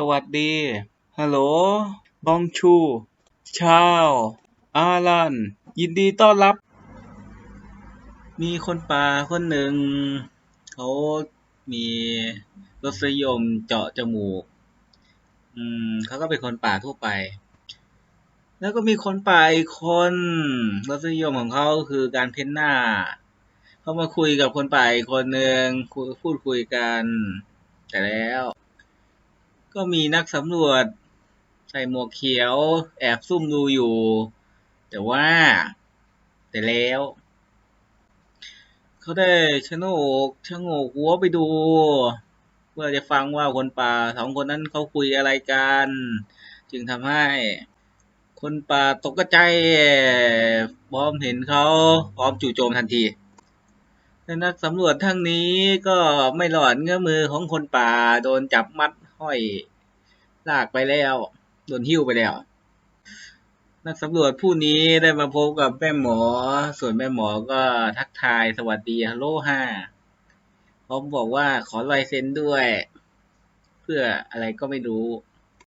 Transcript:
สวัสดี ฮัลโหล บองชู ชาว อารัน ยินดีต้อนรับ มีคนป่าคนหนึ่ง เขามีรสนิยมเจาะจมูก อืมเขาก็เป็นคนป่าทั่วไป แล้วก็มีคนป่าอีกคนรสนิยมของเขาคือการเพ้นหน้า เขามาคุยกับคนป่าอีกคนหนึ่งพูดคุยกัน แต่แล้ว ก็มีนักสำรวจ ใส่หมวกเขียว แอบซุ่มดูอยู่ แต่ว่า แต่แล้ว เขาได้ชะโงกชะโงกหัวไปดู เพื่อจะฟังว่าคนป่าสองคนนั้นเขาคุยอะไรกัน จึงทำให้ คนป่าตกใจพร้อมเห็นเขาพร้อมจู่โจมทันทีและนักสำรวจทั้งนี้ก็ไม่หลอดเงื้อมือของคนป่าโดนจับมัด ห้อยลากไปแล้วโดนหิ้วไปแล้ว นักสำรวจผู้นี้ได้มาพบกับแม่หมอ ส่วนแม่หมอก็ทักทายสวัสดีฮัลโหลห้าพร้อมบอกว่าขอลายเซ็นด้วย เพื่ออะไรก็ไม่รู้